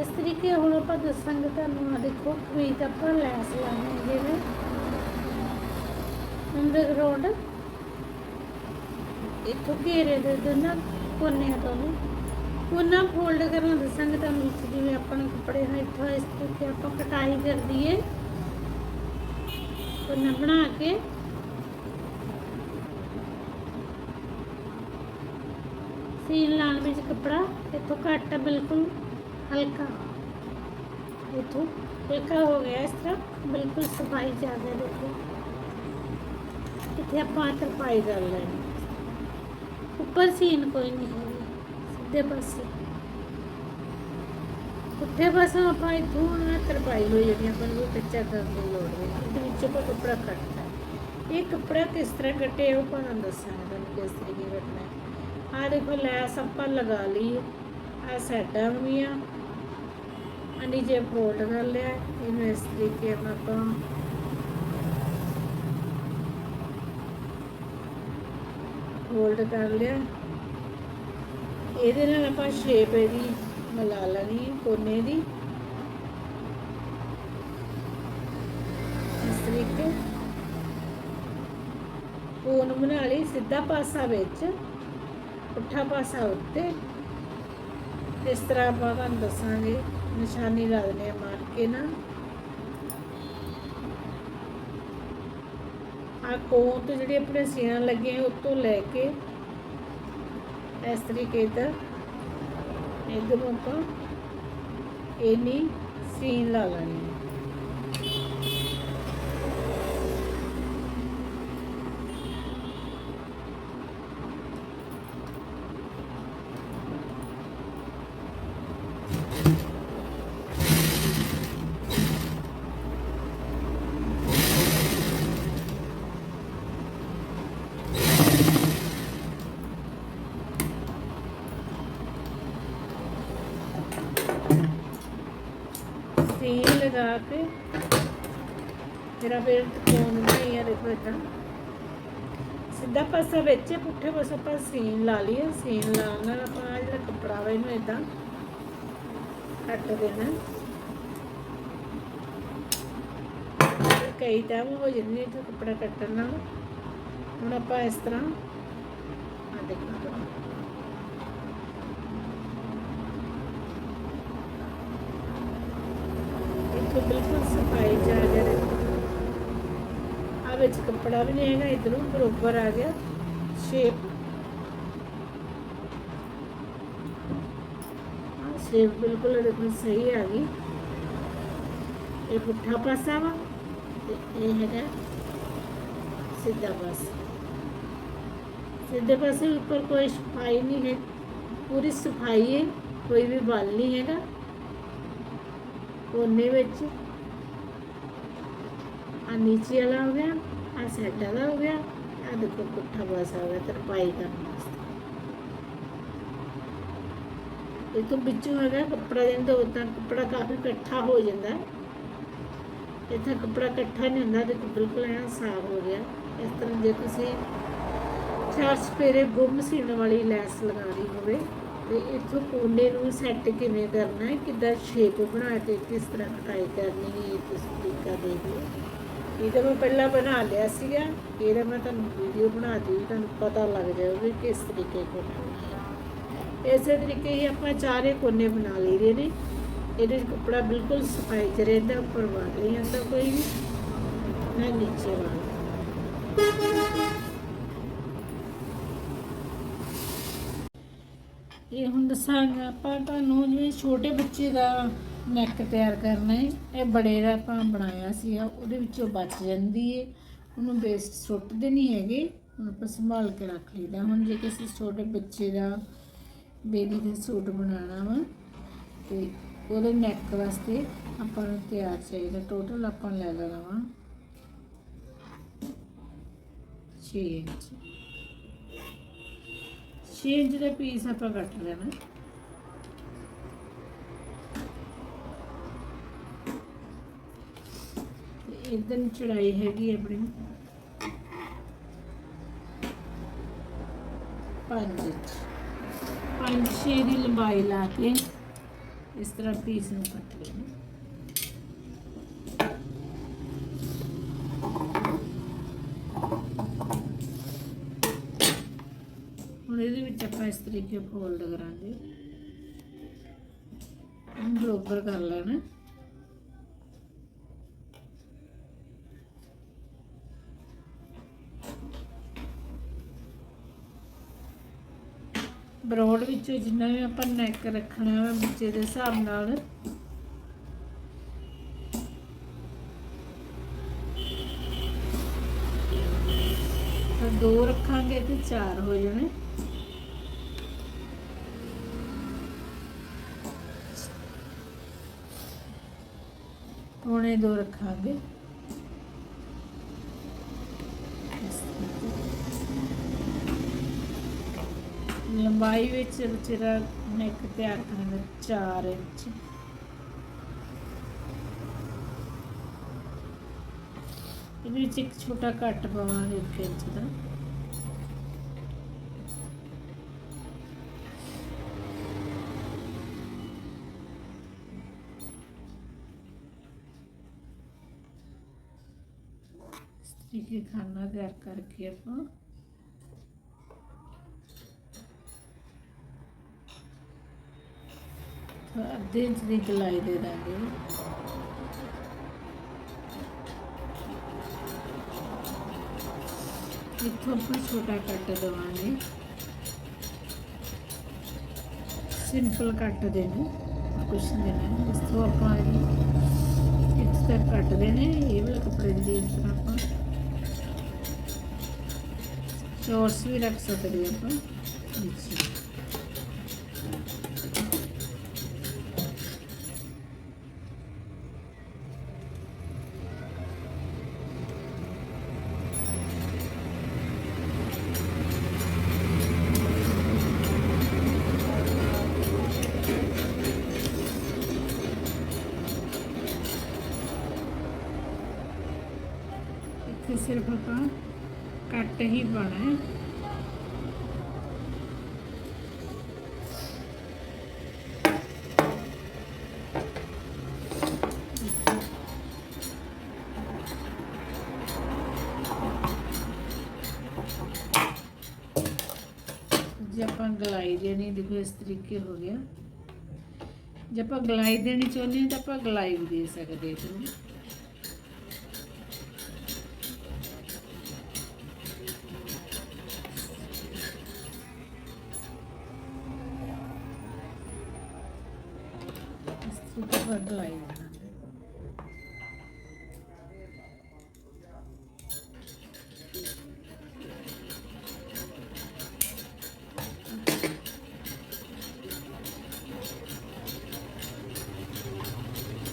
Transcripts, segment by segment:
ਇਸ ਤਰੀਕੇ ਹੁਣ ਆਪਾਂ ਦੱਸਾਂਗੇ ਤੁਹਾਨੂੰ ਆ ਦੇਖੋ ਕਮੀਜ਼ ਆਪਾਂ ਲੈਸ ਲਾਣੀ ਜਿਵੇਂ ਅੰਡਰਗਰਾਉਂਡ ਇੱਥੋਂ ਘੇਰੇ ਦੇ ਦੋਨਾਂ ਕੋਨਿਆਂ ਤੋਂ ਵੀ। ਕੋਨਾ ਫੋਲਡ ਕਰਨਾ ਦੱਸਾਂਗੇ ਤੁਹਾਨੂੰ ਵਿੱਚ ਜਿਵੇਂ ਆਪਾਂ ਨੂੰ ਕੱਪੜੇ ਨੂੰ ਇੱਥੋਂ ਇਸ ਤਰੀਕੇ ਆਪਾਂ ਕਟਾਈ ਕਰ ਦਈਏ। ਕੋਨਾ ਬਣਾ ਕੇ। ਸੀਨ ਲਾਉਣ ਵਿੱਚ ਕੱਪੜਾ ਇੱਥੋਂ ਘੱਟ ਬਿਲਕੁਲ। ਹੈ ਬਿਲਕੁਲ ਹਲਕਾ ਇੱਥੋਂ ਹਲਕਾ ਹੋ ਗਿਆ ਇਸ ਤਰ੍ਹਾਂ ਬਿਲਕੁਲ ਸਫ਼ਾਈ ਜ਼ਿਆਦਾ ਦੇਖੋ ਇੱਥੇ ਆਪਾਂ ਤਰਪਾਈ ਕਰ ਲੈਣੀ ਉੱਪਰ ਸੀਨ ਕੋਈ ਨਹੀਂ ਹੈਗੀ ਸਿੱਧੇ ਪਾਸੇ ਪੁੱਠੇ ਪਾਸੇ ਆਪਾਂ ਇੱਥੋਂ ਨਾ ਤਰਪਾਈ ਹੋਈ ਜਿਹੜੀ ਆਪਾਂ ਨੂੰ ਕੱਚਾ ਕਰਨ ਦੀ ਲੋੜ ਨਹੀਂ ਇਹਦੇ ਵਿੱਚ ਆਪਾਂ ਕੱਪੜਾ ਕੱਟਣਾ ਹੈ। ਇਹ ਕੱਪੜਾ ਕਿਸ ਤਰ੍ਹਾਂ ਕੱਟੇ ਉਹ ਆਪਾਂ ਨੂੰ ਦੱਸਾਂਗੇ ਤੁਹਾਨੂੰ ਕਿਸ ਤਰੀਕੇ ਕੱਟਣਾ ਹੈ ਆਹ ਦੇਖੋ ਲੈਸ ਆਪਾਂ ਲਗਾ ਲਈ ਆ ਸਾਡਾ ਵੀ ਆ ਅਨੀ ਜੇ ਫੋਲਡ ਕਰ ਲਿਆ, ਇਹਨੂੰ ਇਸ ਤਰੀਕੇ ਨਾਲ ਆਪਾਂ ਫੋਲਡ ਕਰ ਲਿਆ। ਇਹਦੇ ਨਾਲ ਆਪਾਂ ਸ਼ੇਪ ਇਹਦੀ ਮਿਲਾ ਲੈਣੀ ਹੈ, ਕੋਨੇ ਦੀ। ਇਸ ਤਰੀਕੇ। ਕੋਨ ਬਣਾ ਲਈ, ਸਿੱਧਾ ਪਾਸਾ ਵਿੱਚ, ਪੁੱਠਾ ਪਾਸਾ ਉੱਤੇ। ਇਸ ਤਰ੍ਹਾਂ ਆਪਾਂ ਤੁਹਾਨੂੰ ਦੱਸਾਂਗੇ, ਨਿਸ਼ਾਨੀ ਲਾ ਦਿੰਦੇ ਆ ਮਾਰ ਕੇ ਨਾ। ਆ ਕੋਨ ਜਿਹੜੇ ਆਪਣੇ ਸੀਨਾ ਲੱਗੇ ਆ ਉੱਤੋਂ ਲੈ ਕੇ ਇਸ ਤਰੀਕੇ ਦਾ ਇਧਰ ਆਪਾਂ ਇਹਨੀ ਸੀਨ ਲਾ ਲੈਣੀ। ਲਗਾ ਕੇ ਮੇਰਾ ਫਿਰ ਕੋਨ ਨਹੀਂ ਆ, ਦੇਖੋ ਇਦਾਂ। ਸਿੱਧਾ ਪਾਸਾ ਵਿੱਚ ਪੁੱਠੇ ਪਾਸੇ ਆਪਾਂ ਸੀਨ ਲਾ ਲਈਏ। ਸੀਨ ਲਾਉਣ ਨਾਲ ਆਪਾਂ ਜਿਹੜਾ ਕੱਪੜਾ ਵਾ ਇਹਨੂੰ ਇਦਾਂ ਕੱਟ ਦੇਣਾ। ਕਈ ਟਾਈਮ ਹੋ ਜਾਂਦੀ ਨੇ ਕੱਪੜਾ ਕੱਟਣ ਨਾਲ। ਹੁਣ ਆਪਾਂ ਇਸ ਤਰ੍ਹਾਂ ਆ ਦੇਖੋ ਇੱਥੇ ਬਿਲਕੁਲ ਸਫ਼ਾਈ ਚ ਆ ਗਿਆ ਆ ਵਿੱਚ ਕੱਪੜਾ ਵੀ ਨਹੀਂ ਹੈਗਾ ਇਧਰੋਂ ਬਰੋਬਰ ਆ ਗਿਆ ਸ਼ੇਪ ਸ਼ੇਪ ਬਿਲਕੁਲ ਦੇਖੋ ਸਹੀ ਆ ਗਈ ਇਹ ਪੁੱਠਾ ਪਾਸਾ ਵਾ ਤੇ ਇਹ ਹੈਗਾ ਸਿੱਧਾ ਪਾਸਾ ਸਿੱਧੇ ਪਾਸੇ ਉੱਪਰ ਕੋਈ ਸਫ਼ਾਈ ਨਹੀਂ ਹੈ ਪੂਰੀ ਸਫ਼ਾਈ ਹੈ ਕੋਈ ਵੀ ਬਲ ਨਹੀਂ ਹੈਗਾ ਕੋਨੇ ਵਿੱਚ। ਆ ਨੀਚੇ ਵਾਲਾ ਹੋ ਗਿਆ ਆ ਸਾਈਡ ਵਾਲਾ ਹੋ ਗਿਆ। ਆ ਦੇਖੋ ਪੁੱਠਾ ਪਾਸਾ ਹੋ ਗਿਆ ਤਰਪਾਈ ਕਰਨ ਵਾਸਤੇ। ਇਹ ਤੋਂ ਵਿੱਚੋਂ ਹੈਗਾ ਕੱਪੜਾ ਜਿੰਦਾ ਉਦਾਂ ਕੱਪੜਾ ਕਾਫੀ ਇਕੱਠਾ ਹੋ ਜਾਂਦਾ। ਇੱਥੇ ਕੱਪੜਾ ਇਕੱਠਾ ਨਹੀਂ ਹੁੰਦਾ ਤੇ ਬਿਲਕੁਲ ਐਨ ਸਾਫ਼ ਹੋ ਗਿਆ। ਇਸ ਤਰ੍ਹਾਂ ਜੇ ਤੁਸੀਂ ਚਾਰ ਸਪੇਰੇ ਗੁੰਮ ਸੀਣ ਵਾਲੀ ਲੈਸ ਲਗਾਉਣੀ ਹੋਵੇ ਤੇ ਇੱਥੋਂ ਕੋਨੇ ਨੂੰ ਸੈੱਟ ਕਿਵੇਂ ਕਰਨਾ ਹੈ? ਕਿੱਦਾਂ ਸ਼ੇਪ ਬਣਾ ਕੇ ਕਿਸ ਤਰ੍ਹਾਂ ਕਟਾਈ ਕਰਨੀ ਹੈ ਇਹ ਤੁਸੀਂ ਤਰੀਕਾ ਦੇਖ ਲਓ ਇਹਦਾ ਮੈਂ ਪਹਿਲਾਂ ਬਣਾ ਲਿਆ ਸੀਗਾ। ਇਹਦਾ ਮੈਂ ਤੁਹਾਨੂੰ ਵੀਡੀਓ ਬਣਾ ਦਿੱਤੀ ਤੁਹਾਨੂੰ ਪਤਾ ਲੱਗ ਜਾਊਗਾ ਕਿਸ ਤਰੀਕੇ ਕਰਨਾ ਇਸੇ ਤਰੀਕੇ ਹੀ ਆਪਾਂ ਚਾਰੇ ਕੋਨੇ ਬਣਾ ਲਈਦੇ ਨੇ। ਇਹਦੇ 'ਚ ਕੱਪੜਾ ਬਿਲਕੁਲ ਸਫ਼ਾਈ ਚ ਰਹਿੰਦਾ, ਉੱਪਰ ਵਾਲ ਨਹੀਂ ਆਉਂਦਾ ਕੋਈ ਵੀ, ਨਾ ਨੀਚੇ ਵਾਲ। ਇਹ ਹੁਣ ਦੱਸਾਂਗਾ, ਆਪਾਂ ਤੁਹਾਨੂੰ ਜਿਵੇਂ ਛੋਟੇ ਬੱਚੇ ਦਾ ਨੈਕ ਤਿਆਰ ਕਰਨਾ ਹੈ ਇਹ ਬੜੇ ਦਾ ਆਪਾਂ ਬਣਾਇਆ ਸੀ ਉਹਦੇ ਵਿੱਚੋਂ ਬਚ ਜਾਂਦੀ ਹੈ ਉਹਨੂੰ ਵੇਸਟ ਸੁੱਟਦੇ ਨਹੀਂ ਹੈਗੇ, ਹੁਣ ਆਪਾਂ ਸੰਭਾਲ ਕੇ ਰੱਖ ਲਈਦਾ। ਹੁਣ ਜੇ ਕਿਸੇ ਛੋਟੇ ਬੱਚੇ ਦਾ ਬੇਬੀ ਦਾ ਸੂਟ ਬਣਾਉਣਾ ਵਾ, ਤੇ ਉਹਦੇ ਨੈਕ ਵਾਸਤੇ ਆਪਾਂ ਨੂੰ ਤਿਆਰ ਚਾਹੀਦਾ। ਟੋਟਲ ਆਪਾਂ ਲੈ ਲੈਣਾ ਵਾ। 6 ਇੰਚ। 6 ਇੰਚ ਦਾ ਪੀਸ ਆਪਾਂ ਕੱਟ ਲੈਣਾ। ਤੇ ਇਦਾਂ ਚੜਾਈ ਹੈਗੀ ਆਪਣੀ। ਪੰਜ। ਇੰਚ ਪੰਜ ਛੇ ਦੀ ਲੰਬਾਈ ਲਾ ਕੇ ਇਸ ਤਰ੍ਹਾਂ ਪੀਸ ਨੂੰ ਕੱਟ ਲੈਣਾ ਹੁਣ ਇਹਦੇ ਵਿੱਚ ਆਪਾਂ ਇਸ ਤਰੀਕੇ ਫੋਲਡ ਕਰਾਂਗੇ। ਇਹਨੂੰ ਬਰੋਬਰ ਕਰ ਲੈਣਾ। ਬਰੋਡ ਵਿੱਚੋਂ ਜਿੰਨਾ ਵੀ ਆਪਾਂ ਨੈਕ ਰੱਖਣਾ ਹੈ ਬੱਚੇ ਦੇ ਹਿਸਾਬ ਨਾਲ। ਦੋ ਰੱਖਾਂਗੇ ਤੇ ਚਾਰ ਹੋ ਜਾਣੇ। ਪੌਣੇ ਦੋ ਰੱਖਾਂਗੇ। ਲੰਬਾਈ ਵਿੱਚ ਬੱਚੇ ਦਾ ਨੈਕ ਤਿਆਰ ਕਰਨਾ 4 ਇੰਚ। ਇਹਦੇ ਵਿੱਚ ਇੱਕ ਛੋਟਾ ਕੱਟ ਪਾਵਾਂਗੇ 1 ਇੰਚ ਦਾ। ਇਸ ਤਰੀਕੇ ਖਾਣਾ ਤਿਆਰ ਕਰਕੇ ਆਪਾਂ। ਅੱਧੇ ਇੰਚ ਦੀ ਗਲਾਈ ਦੇ ਦਾਂਗੇ। ਇੱਥੋਂ ਆਪਾਂ ਛੋਟਾ ਕੱਟ ਦੇਵਾਂਗੇ। ਸਿੰਪਲ ਕੱਟ ਦੇਣਾ, ਕੁਛ ਦੇਣਾ। ਇਸ ਤੋਂ ਆਪਾਂ ਇਹਦੀ ਇੱਕ ਸਟੈਪ ਕੱਟ ਦੇਣੇ, ਇਹ ਵਾਲਾ ਕੱਪੜੇ ਦੀ ਇਸ ਤਰ੍ਹਾਂ ਆਪਾਂ ਚੋਰਸ ਵੀ ਰੱਖ ਸਕਦੇ ਆਪਾਂ। ਇੱਥੇ ਸਿਰਫ ਆਪਾਂ ਕੱਟ ਹੀ ਪਾਣਾ ਹੈ। ਜੇ ਆਪਾਂ ਗਲਾਈ ਦੇਣੀ, ਦੇਖੋ ਇਸ ਤਰੀਕੇ ਹੋ ਗਿਆ। ਜੇ ਆਪਾਂ ਗਲਾਈ ਦੇਣੀ ਚਾਹੁੰਦੇ ਹਾਂ ਤਾਂ ਆਪਾਂ ਗਲਾਈ ਵੀ ਦੇ ਸਕਦੇ ਹਾਂ ਇਹਨੂੰ ਇਸ ਤਰੀਕੇ ਨਾਲ ਗਲਾਈ ਦੇਣਾ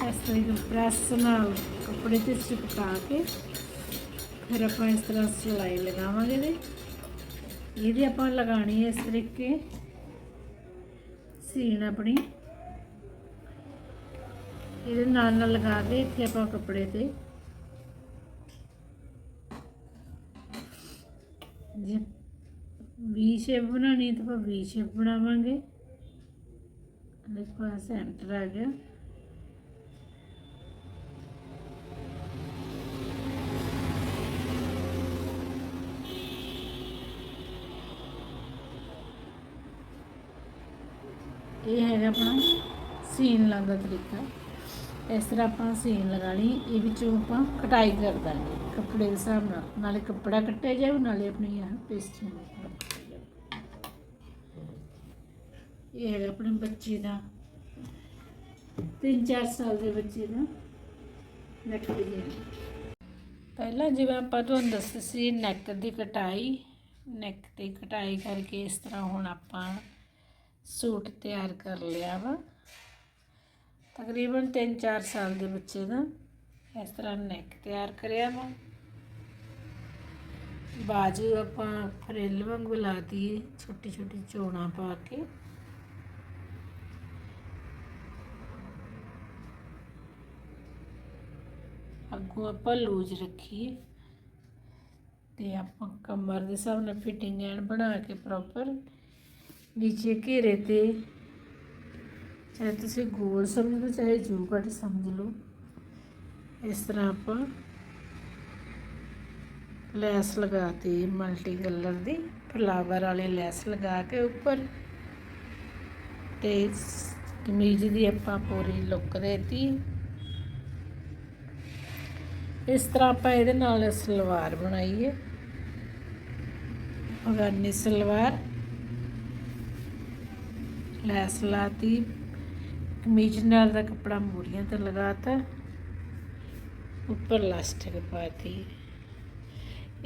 ਇਸ ਤਰੀਕੇ ਪ੍ਰੈਸ ਨਾਲ ਕੱਪੜੇ ਤੇ ਚਿਪਕਾ ਕੇ ਫਿਰ ਆਪਾਂ ਇਸ ਤਰ੍ਹਾਂ ਸਿਲਾਈ ਲਗਾਵਾਂਗੇ ਨੇ ਇਹਦੀ ਆਪਾਂ ਲਗਾਣੀ ਹੈ ਇਸ ਤਰੀਕੇ ਸੀਨ ਆਪਣੀ ਇਹਦੇ ਨਾਲ ਨਾਲ ਲਗਾ ਕੇ ਇੱਥੇ ਆਪਾਂ ਕੱਪੜੇ ਤੇ। ਜੇ ਵੀ ਸ਼ੇਪ ਬਣਾਣੀ ਤਾਂ ਆਪਾਂ ਵੀ ਸ਼ੇਪ ਬਣਾਵਾਂਗੇ ਦੇਖੋ ਸੈਂਟਰ ਆ ਗਿਆ। ਇਹ ਹੈਗਾ ਆਪਣਾ ਸੀਨ ਲਾਉਣ ਦਾ ਤਰੀਕਾ। ਇਸ ਤਰ੍ਹਾਂ ਆਪਾਂ ਸੀਨ ਲਗਾਣੀ ਇਹ ਵਿੱਚੋਂ ਆਪਾਂ ਕਟਾਈ ਕਰ ਦਾਂਗੇ ਕੱਪੜੇ ਦੇ ਹਿਸਾਬ ਨਾਲ। ਨਾਲੇ ਕੱਪੜਾ ਕੱਟਿਆ ਜਾਵੇ ਨਾਲੇ ਆਪਣੀ ਆਹ ਪੇਸਟਿੰਗ ਇਹ ਹੈਗਾ ਆਪਣੇ ਬੱਚੇ ਦਾ 3-4 ਸਾਲ ਦੇ ਬੱਚੇ ਦਾ ਨੈਕ ਡਿਜ਼ਾਈਨ ਪਹਿਲਾਂ ਜਿਵੇਂ ਆਪਾਂ ਤੁਹਾਨੂੰ ਦੱਸਿਆ ਸੀ ਨੈਕ ਦੀ ਕਟਾਈ ਨੈਕ ਤੇ ਕਟਾਈ ਕਰਕੇ ਇਸ ਤਰ੍ਹਾਂ ਹੁਣ ਆਪਾਂ ਸੂਟ ਤਿਆਰ ਕਰ ਲਿਆ ਵਾ। ਤਕਰੀਬਨ 3-4 ਸਾਲ ਦੇ ਬੱਚੇ ਦਾ ਇਸ ਤਰ੍ਹਾਂ ਨੈਕ ਤਿਆਰ ਕਰਿਆ ਵਾ। ਬਾਜੂ ਆਪਾਂ ਫਰੇਲ ਵਾਂਗੂ ਲਾ ਦਈਏ ਛੋਟੀ ਛੋਟੀ ਚੋਣਾਂ ਪਾ ਕੇ। ਅੱਗੋਂ ਆਪਾਂ ਲੂਜ ਰੱਖੀਏ ਤੇ ਆਪਾਂ ਕਮਰ ਦੇ ਹਿਸਾਬ ਨਾਲ ਫਿਟਿੰਗ ਐਨ ਬਣਾ ਕੇ ਪ੍ਰੋਪਰ ਨੀਚੇ ਘੇਰੇ ਤੇ ਚਾਹੇ ਤੁਸੀਂ ਗੋਲ ਸਮਝ ਲਓ, ਚਾਹੇ ਜੂ ਸਮਝ ਲਓ, ਇਸ ਤਰ੍ਹਾਂ ਆਪਾਂ ਲੈਸ ਲਗਾਤੀ ਮਲਟੀ ਕਲਰ ਦੀ, ਫਲਾਵਰ ਵਾਲੀ ਲੈਸ ਲਗਾ ਕੇ ਉੱਪਰ। ਤੇ ਸ- ਕਮੀਜ਼ ਦੀ ਆਪਾਂ ਪੂਰੀ ਲੁੱਕ ਦੇਤੀ। ਇਸ ਤਰ੍ਹਾਂ ਆਪਾਂ ਇਹਦੇ ਨਾਲ ਸਲਵਾਰ ਬਣਾਈ ਹੈ ਅਫਗਾਨੀ ਸਲਵਾਰ, ਲੈਸ ਲਾਤੀ। ਕਮੀਜ਼ ਨਾਲ ਦਾ ਕੱਪੜਾ ਮੂਰੀਆਂ ਤੇ ਲਗਾਤਾ। ਉੱਪਰ ਲਾਸਟਿਕ ਪਾਤੀ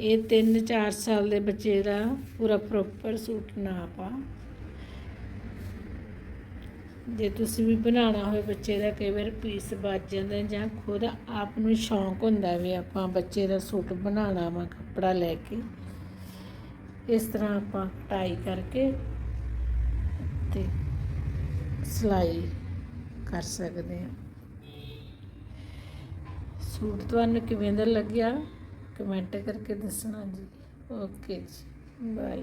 ਇਹ 3-4 ਸਾਲ ਦੇ ਬੱਚੇ ਦਾ ਪੂਰਾ ਪ੍ਰੋਪਰ ਸੂਟ ਨਾ ਆ ਜੇ ਤੁਸੀਂ ਵੀ ਬਣਾਉਣਾ ਹੋਵੇ ਬੱਚੇ ਦਾ, ਕਈ ਵਾਰ ਪੀਸ ਵੱਜ ਜਾਂਦਾ ਜਾਂ ਖੁਦ ਆਪ ਨੂੰ ਸ਼ੌਂਕ ਹੁੰਦਾ ਵੀ ਆਪਾਂ ਬੱਚੇ ਦਾ ਸੂਟ ਬਣਾਉਣਾ ਵਾ ਕੱਪੜਾ ਲੈ ਕੇ। ਇਸ ਤਰ੍ਹਾਂ ਆਪਾਂ ਟਾਈ ਕਰਕੇ ਤੇ ਸਿਲਾਈ ਕਰ ਸਕਦੇ ਹਾਂ। ਸੂਟ ਤੁਹਾਨੂੰ ਕਿਵੇਂ ਦਾ ਲੱਗਿਆ? ਕਮੈਂਟ ਕਰਕੇ ਦੱਸਣਾ ਜੀ। ਓਕੇ ਜੀ। ਬਾਏ